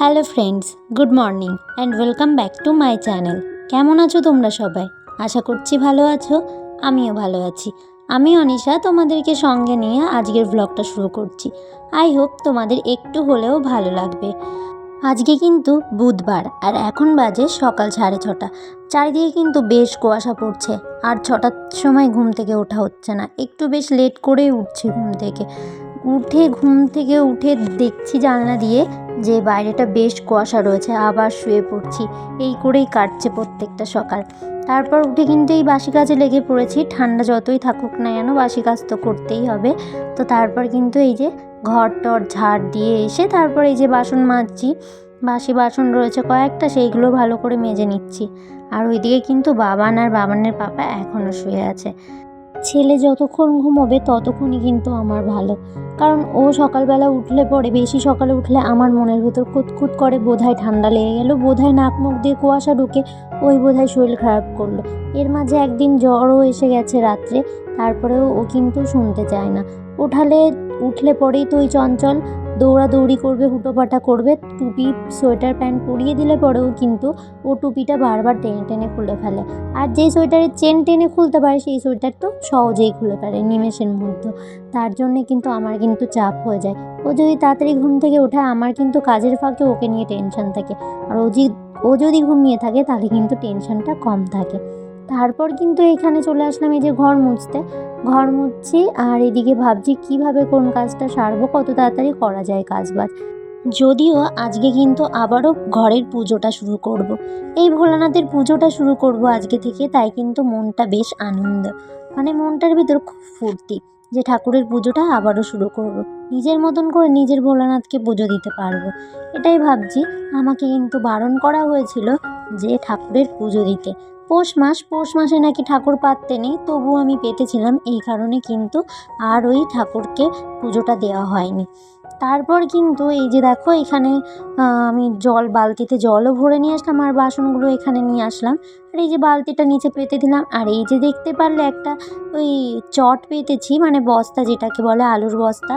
Hello friends, good morning and welcome back to my channel. কেমন আছো তোমরা সবাই? আশা করছি ভালো আছো, আমিও ভালো আছি। আমি অনিশা, তোমাদেরকে সঙ্গে নিয়ে আজকের ব্লগটা শুরু করছি। আই হোপ তোমাদের একটু হলেও ভালো লাগবে। আজকে কিন্তু বুধবার আর এখন বাজে সকাল সাড়ে ছটা। চারিদিকে কিন্তু বেশ কুয়াশা পড়ছে। আর ছটার সময় ঘুম থেকে ওঠা হচ্ছে না। একটু বেশ লেট করেই উঠছে ঘুম থেকে। উঠে ঘুম থেকে উঠে দেখছি জানলা দিয়ে যে বাইরেটা বেশ কুয়াশা রয়েছে, আবার শুয়ে পড়ছি। এই করেই কাটছে প্রত্যেকটা সকাল। তারপর উঠে কিন্তু এই বাসি কাজে লেগে পড়েছি। ঠান্ডা যতই থাকুক না কেন বাসি কাজ তো করতেই হবে। তো তারপর কিন্তু এই যে ঘর টর ঝাড় দিয়ে এসে তারপর এই যে বাসন মাজছি। বাসি বাসন রয়েছে কয়েকটা, সেইগুলো ভালো করে মেজে নিচ্ছি। আর ওইদিকে কিন্তু বাবান আর বাবানের পাপা এখনও শুয়ে আছে। ছেলে যতক্ষণ ঘুমোবে ততক্ষণই কিন্তু আমার ভালো। কারণ ও সকালবেলা উঠলে পরে, বেশি সকালে উঠলে আমার মনের ভেতর কুতকুত করে, বোধহয় ঠান্ডা লেগে গেল, বোধহয় নাক মুখ দিয়ে কুয়াশা ঢুকে ওই বোধহয় শরীর খারাপ করল। এর মাঝে একদিন জ্বরও এসে গেছে রাত্রে, তারপরেও ও কিন্তু শুনতে চায় না। উঠালে, উঠলে পরেই তো ওই চঞ্চল দৌড়াদৌড়ি করবে, হুটোপাটা করবে, টুপি, সোয়েটার প্যান্ট পরিয়ে দিলে পরেও কিন্তু ও টুপিটা বারবার টেনে টেনে খুলে ফেলে। আর যেই সোয়েটারের চেন টেনে খুলতে পারে, সেই সোয়েটার তো সহজেই খুলে ফেলে নিমেষের মধ্যে। তার জন্যে কিন্তু আমার কিন্তু চাপ হয়ে যায়। ও যদি তাড়াতাড়ি ঘুম থেকে ওঠে আমার কিন্তু কাজের ফাঁকে ওকে নিয়ে টেনশন থাকে। আর ও যদি ও যদি ঘুমিয়ে থাকে, তাহলে কিন্তু টেনশনটা কম থাকে। তারপর কিন্তু এখানে চলে আসলাম এই যে ঘর মুছতে। ঘর মুছছি আর এদিকে ভাবছি কীভাবে কোন কাজটা সারবো, কত তাড়াতাড়ি করা যায় কাজ বাজ যদিও আজকে কিন্তু আবারও ঘরের পুজোটা শুরু করব। এই ভোলানাথের পুজোটা শুরু করব আজকে থেকে, তাই কিন্তু মনটা বেশ আনন্দ। মানে মনটার ভিতর খুব ফুর্তি যে ঠাকুরের পুজোটা আবারও শুরু করব। নিজের মতন করে নিজের ভোলানাথকে পুজো দিতে পারব। এটাই ভাবছি। আমাকে কিন্তু বারণ করা হয়েছিল যে ঠাকুরের পুজো দিতে। পৌষ মাস, পৌষ মাসে নাকি ঠাকুর পাততে নেই, তবুও আমি পেতেছিলাম এই কারণে কিন্তু আর ওই ঠাকুরকে পুজোটা দেওয়া হয়নি। তারপর কিন্তু এই যে দেখো এখানে আমি জল, বালতিতে জলও ভরে নিয়ে আসলাম আর বাসনগুলো এখানে নিয়ে আসলাম। আর এই যে বালতিটা নিচে পেতে দিলাম। আর এই যে দেখতে পারলে একটা ওই চট পেতেছি মানে বস্তা যেটাকে বলে আলুর বস্তা।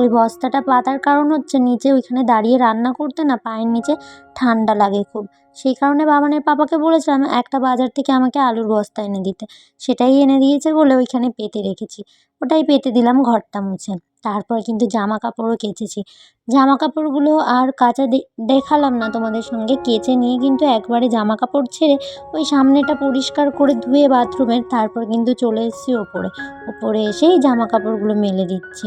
ওই বস্তাটা পাতার কারণ হচ্ছে নিচে ওইখানে দাঁড়িয়ে রান্না করতে না পায়ের নিচে ঠান্ডা লাগে খুব। সেই কারণে বাবানের পাপাকে বলেছিলাম, একটা বাজার থেকে আমাকে আলুর বস্তা এনে দিতে। সেটাই এনে দিয়েছে বলে ওইখানে পেতে রেখেছি। ওটাই পেতে দিলাম ঘরটা মুছে। তারপর কিন্তু জামা কাপড়ও কেচেছি। জামা কাপড়গুলো আর কাচা দেখালাম না তোমাদের সঙ্গে। কেচে নিয়ে কিন্তু একবারে জামা কাপড় ছেড়ে ওই সামনেটা পরিষ্কার করে ধুয়ে বাথরুমের তারপর কিন্তু চলে এসেছি ওপরে। ওপরে এসেই জামা কাপড়গুলো মেলে দিচ্ছি।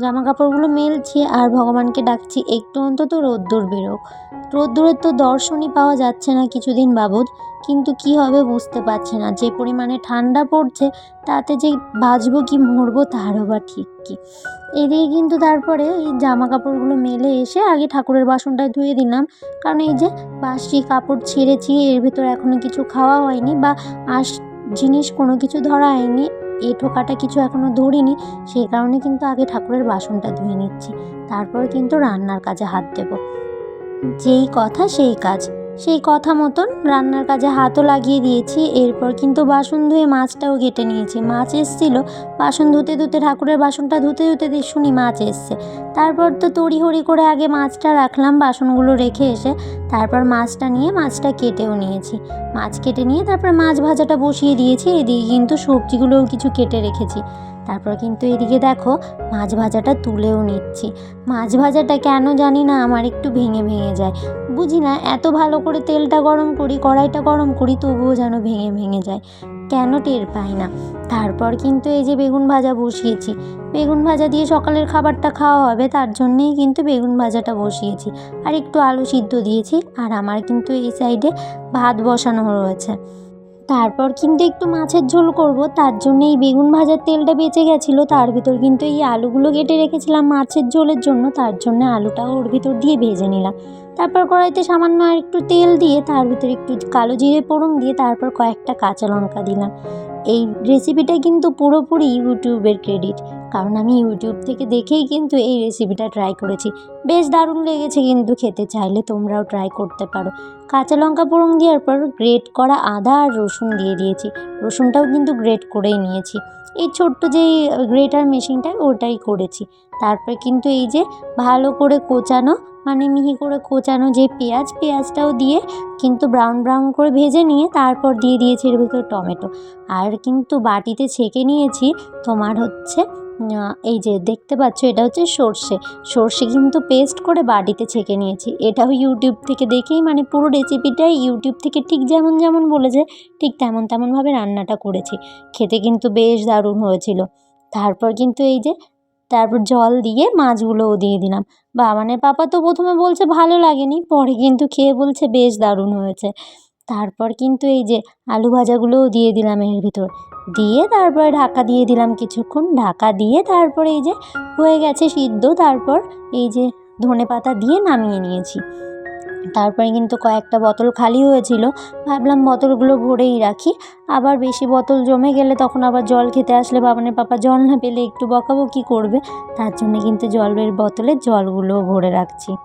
জামা কাপড়গুলো মেলছি আর ভগবানকে ডাকছি, একটু অন্তত রোদ্দুর বেরোক। রোদ্দুরের তো দর্শনই পাওয়া যাচ্ছে না কিছুদিন বাবদ। কিন্তু কি হবে বুঝতে পারছি না। যে পরিমাণে ঠান্ডা পড়ছে, তাতে যে বাঁচবো কি মরবো তারও বা ঠিক কী। এদিকে কিন্তু তারপরে এই জামা কাপড়গুলো মেলে এসে আগে ঠাকুরের বাসনটা ধুয়ে দিলাম। কারণ এই যে বাসি কাপড় ছেড়েছি এর ভিতর এখনও কিছু খাওয়া হয়নি বা আস জিনিস কোনো কিছু ধরা হয়নি, এ কাটা কিছু এখনও ধরিনি সেই কারণে কিন্তু আগে ঠাকুরের বাসনটা ধুয়ে নিচ্ছি। তারপর কিন্তু রান্নার কাজে হাত দেবো। যেই কথা সেই কাজ। সেই কথা মতন রান্নার কাজে হাতও লাগিয়ে দিয়েছি। এরপর কিন্তু বাসন ধুয়ে মাছটাও কেটে নিয়েছি। মাছ এসেছিল। বাসন ধুতে ধুতে ঠাকুরের বাসনটা ধুতে ধুতে শুনি মাছ এসছে। তারপর তো তড়িহড়ি করে আগে মাছটা রাখলাম, বাসনগুলো রেখে এসে তারপর মাছটা নিয়ে মাছটা কেটেও নিয়েছি। মাছ কেটে নিয়ে তারপর মাছ ভাজাটা বসিয়ে দিয়েছি। এদিকে কিন্তু সবজিগুলোও কিছু কেটে রেখেছি। তারপর কিন্তু এদিকে দেখো, মাছ ভাজাটা তুলেও নিচ্ছি। মাছ ভাজাটা কেন জানি না, আমার একটু ভেঙে ভেঙে যায়। বুঝি না, এত ভালো করে তেলটা গরম করি, কড়াইটা গরম করি, তবুও যেন ভেঙে ভেঙে যায়। কেন টের পাই না। তারপর কিন্তু এই যে বেগুন ভাজা বসিয়েছি। বেগুন ভাজা দিয়ে সকালের খাবারটা খাওয়া হবে, তার জন্যেই কিন্তু বেগুন ভাজাটা বসিয়েছি। আর একটু আলু সিদ্ধ দিয়েছি, আর আমার কিন্তু এই সাইডে ভাত বসানো রয়েছে। তারপর কিন্তু একটু মাছের ঝোল করব, তার জন্য এই বেগুন ভাজার তেলটা বেঁচে গেছিল, তার ভিতর কিন্তু এই আলুগুলো কেটে রেখেছিলাম মাছের ঝোলের জন্য, তার জন্য আলুটা ওর ভিতর দিয়ে ভেজে নিলাম। তারপর কড়াইতে সামান্য আর একটু তেল দিয়ে, তার ভিতরে একটু কালো জিরে ফোড়ন দিয়ে, তারপর কয়েকটা কাঁচা লঙ্কা দিলাম। এই রেসিপিটা কিন্তু পুরোপুরি ইউটিউবের ক্রেডিট কারণ আমি ইউটিউব থেকে দেখেই কিন্তু এই রেসিপিটা ট্রাই করেছি। বেশ দারুণ লেগেছে কিন্তু খেতে, চাইলে তোমরাও ট্রাই করতে পারো। কাঁচা লঙ্কা ফোড়ন দেওয়ার পর গ্রেট করা আদা আর রসুন দিয়ে দিয়েছি। রসুনটাও কিন্তু গ্রেট করেই নিয়েছি। এই ছোট্ট যেই গ্রেটার মেশিনটা ওটাই করেছি। তারপর কিন্তু এই যে ভালো করে কোচানো মানে মিহি করে কোচানো যে পেঁয়াজ, পেঁয়াজটাও দিয়ে কিন্তু ব্রাউন ব্রাউন করে ভেজে নিয়ে তারপর দিয়ে দিয়েছি এর ভিতরে টমেটো। আর কিন্তু বাটিতে ছেঁকে নিয়েছি, তোমার হচ্ছে এই যে দেখতে পাচ্ছ এটা হচ্ছে সর্ষে। সর্ষে কিন্তু পেস্ট করে বাটিতে ছেঁকে নিয়েছি। এটাও ইউটিউব থেকে দেখেই মানে পুরো রেসিপিটাই ইউটিউব থেকে ঠিক যেমন যেমন বলেছে ঠিক তেমন তেমনভাবে রান্নাটা করেছি। খেতে কিন্তু বেশ দারুণ হয়েছিল। তারপর কিন্তু এই যে তারপর জল দিয়ে মাছগুলোও দিয়ে দিলাম। বাবানের পাপা তো প্রথমে বলছে ভালো লাগেনি, পরে কিন্তু খেয়ে বলছে বেশ দারুণ হয়েছে। তারপর কিন্তু এই যে আলু ভাজাগুলোও দিয়ে দিলাম এর ভিতর। দিয়ে তারপরে ঢাকা দিয়ে দিলাম কিছুক্ষণ। ঢাকা দিয়ে তারপরে এই যে হয়ে গেছে সিদ্ধ। তারপর এই যে ধনে পাতা দিয়ে নামিয়ে নিয়েছি। তারপরে কিন্তু কয়েকটা বোতল খালি হয়েছিল। ভাবলাম বোতলগুলো ভরেই রাখি। আবার বেশি বোতল জমে গেলে তখন আবার জল খেতে আসলে বাবানের পাপা জল না পেলে একটু বকাবকি করবে। তার জন্য কিন্তু জলের বোতলে জলগুলোও ভরে রাখছি।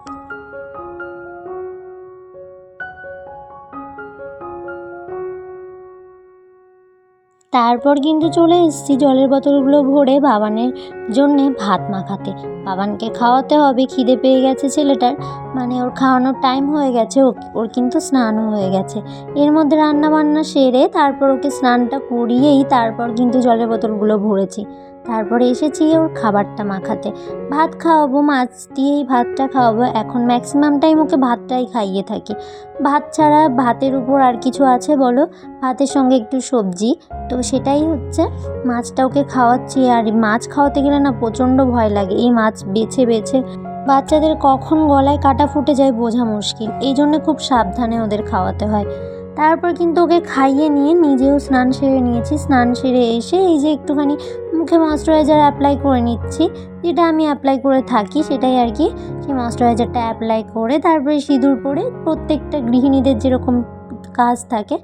তারপর কিন্তু চলে এসেছি জলের বোতলগুলো ভরে বাবানের জন্যে ভাত মাখাতে বাবানকে খাওয়াতে হবে, খিদে পেয়ে গেছে ছেলেটার। মানে ওর খাওয়ানোর টাইম হয়ে গেছে ওর কিন্তু স্নানও হয়ে গেছে। এর মধ্যে রান্না বান্না সেরে তারপর ওকে স্নানটা করিয়েই তারপর কিন্তু জলের বোতলগুলো ভরেছি। তারপরে এসেছি ওর খাবারটা মাখাতে। ভাত খাওয়াবো, মাছ দিয়েই ভাতটা খাওয়াবো। এখন ম্যাক্সিমাম টাইম ওকে ভাতটাই খাইয়ে থাকি। ভাত ছাড়া ভাতের উপর আর কিছু আছে বলো? ভাতের সঙ্গে একটু সবজি। তো সেটাই হচ্ছে, মাছটা ওকে খাওয়াচ্ছি। আর মাছ খাওয়াতে গেলে না প্রচণ্ড ভয় লাগে। এই মাছ বেছে বেছে বাচ্চাদের কখন গলায় কাটা ফুটে যায় বোঝা মুশকিল। এই জন্য খুব সাবধানে ওদের খাওয়াতে হয়। তারপর কিন্তু ওকে খাইয়ে নিয়ে নিজেও স্নান সেরে নিয়েছি। স্নান সেরে এসে এই যে একটুখানি মুখে ময়শ্চারাইজার অ্যাপ্লাই করে নিচ্ছি, যেটা আমি অ্যাপ্লাই করে থাকি সেটাই আর কি। সেই ময়শ্চারাইজারটা অ্যাপ্লাই করে তারপরে সিঁদুর পরে প্রত্যেকটা গৃহিণীদের যেরকম কাজ থাকে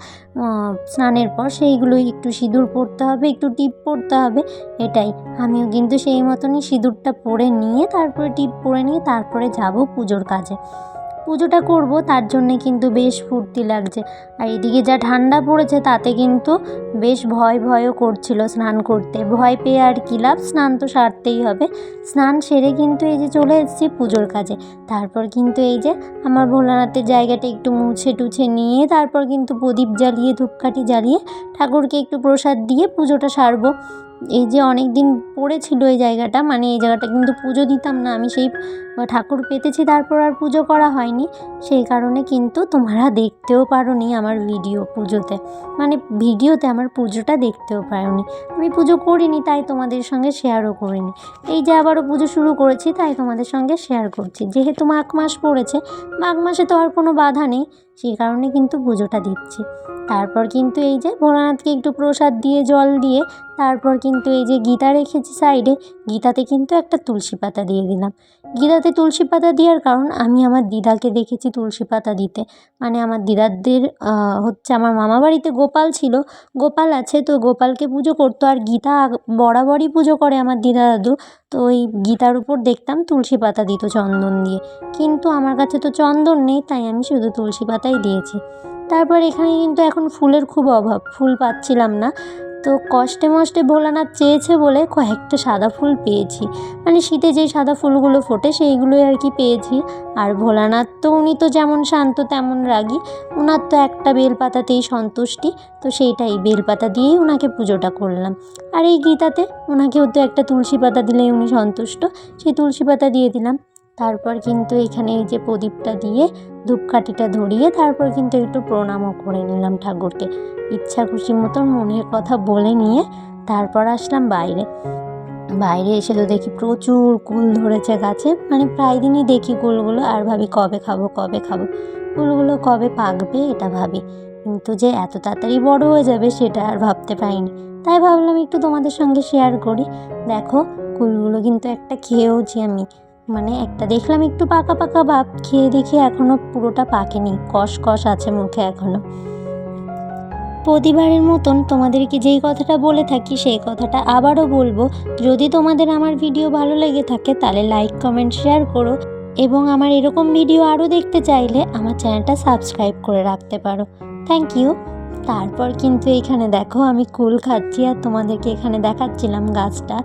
স্নানের পর সেইগুলোই একটু সিঁদুর পরতে হবে, একটু টিপ পরতে হবে, এটাই। আমিও কিন্তু সেই মতনই সিঁদুরটা পরে নিয়ে তারপরে টিপ পরে নিয়ে তারপরে যাব পুজোর কাজে। পুজোটা করব, তার জন্যে কিন্তু বেশ ফুর্তি লাগছে। আর এদিকে যা ঠান্ডা পড়েছে, তাতে কিন্তু বেশ ভয় ভয়ও করছিল স্নান করতে। ভয় পেয়ে আর কী লাভ? স্নান তো সারতেই হবে। স্নান সেরে কিন্তু এই যে চলে এসেছি পুজোর কাজে। তারপর কিন্তু এই যে আমার ভোলানাথের জায়গাটা একটু মুছে টুছে নিয়ে, তারপর কিন্তু প্রদীপ জ্বালিয়ে, ধূপকাঠি জ্বালিয়ে, ঠাকুরকে একটু প্রসাদ দিয়ে পুজোটা সারবো। এই যে অনেক দিন পড়েছিল এই জায়গাটা মানে এই জায়গাটা কিন্তু পুজো দিতাম না আমি, সেই ঠাকুর পেতেছি, তারপর আর পুজো করা হয়নি। সেই কারণে কিন্তু তোমরা দেখতেও পারোনি আমার ভিডিও পুজোতে। মানে ভিডিওতে আমার পুজোটা দেখতেও পারোনি। আমি পুজো করিনি, তাই তোমাদের সঙ্গে শেয়ারও করিনি। এই যে আবারও পুজো শুরু করেছি, তাই তোমাদের সঙ্গে শেয়ার করছি। যেহেতু মাঘ মাস পড়েছে, মাঘ মাসে তো আর কোনো বাধা নেই, সেই কারণে কিন্তু পুজোটা দিচ্ছি। তারপর কিন্তু এই যে ভোলানাথকে একটু প্রসাদ দিয়ে, জল দিয়ে, তারপর কিন্তু এই যে গীতা রেখেছি সাইডে, গীতাতে কিন্তু একটা তুলসী পাতা দিয়ে দিলাম। গীতাতে তুলসী পাতা দেওয়ার কারণ আমি আমার দিদাকে দেখেছি তুলসী পাতা দিতে। মানে আমার দিদাদের হচ্ছে আমার মামা বাড়িতে গোপাল ছিল। গোপাল আছে তো গোপালকে পুজো করতো আর গীতা বরাবরই পুজো করে আমার দিদা দাদু। তো ওই গীতার উপর দেখতাম তুলসী পাতা দিত চন্দন দিয়ে। কিন্তু আমার কাছে তো চন্দন নেই, তাই আমি শুধু তুলসী পাতাই দিয়েছি। তারপর এখানে কিন্তু এখন ফুলের খুব অভাব, ফুল পাচ্ছিলাম না। তো কষ্টে মষ্টে ভোলানাথ চেয়েছে বলে কয়েকটা সাদা ফুল পেয়েছি। মানে শীতে যেই সাদা ফুলগুলো ফোটে সেইগুলোই আর কি পেয়েছি। আর ভোলানাথ তো উনি তো যেমন শান্ত তেমন রাগী ওনার তো একটা বেলপাতাতেই সন্তুষ্টি, তো সেইটাই বেলপাতা দিয়েই ওনাকে পুজোটা করলাম। আর এই গীতাতে ওনাকেও তো একটা তুলসী পাতা দিলেই উনি সন্তুষ্ট, সেই তুলসী পাতা দিয়ে দিলাম। তারপর কিন্তু এখানে এই যে প্রদীপটা দিয়ে ধূপকাঠিটা ধরিয়ে তারপর কিন্তু একটু প্রণামও করে নিলাম ঠাকুরকে। ইচ্ছা খুশি মতন মনের কথা বলে নিয়ে তারপর আসলাম বাইরে। বাইরে এসে তো দেখি প্রচুর কুল ধরেছে গাছে। মানে প্রায় দিনই দেখি কুলগুলো আর ভাবি কবে খাব কবে খাব। কুলগুলো কবে পাকবে এটা ভাবি। কিন্তু যে এত তাড়াতাড়ি বড় হয়ে যাবে সেটা আর ভাবতে পারিনি। তাই ভাবলাম একটু তোমাদের সঙ্গে শেয়ার করি। দেখো কুলগুলো কিন্তু একটা খেয়েওছি আমি। মানে একটা দেখলাম একটু পাকা পাকা ভাব, খেয়ে দেখি এখনও পুরোটা পাকেনি। কষ কষ আছে মুখে এখনও প্রতিবারের মতন তোমাদেরকে যেই কথাটা বলে থাকি, সেই কথাটা আবারও বলব। যদি তোমাদের আমার ভিডিও ভালো লেগে থাকে, তাহলে লাইক কমেন্ট শেয়ার করো এবং আমার এরকম ভিডিও আরও দেখতে চাইলে আমার চ্যানেলটা সাবস্ক্রাইব করে রাখতে পারো। থ্যাংক ইউ তারপর কিন্তু এখানে দেখো, আমি কুল খাচ্ছি আর তোমাদেরকে এখানে দেখাচ্ছিলাম গাছটা।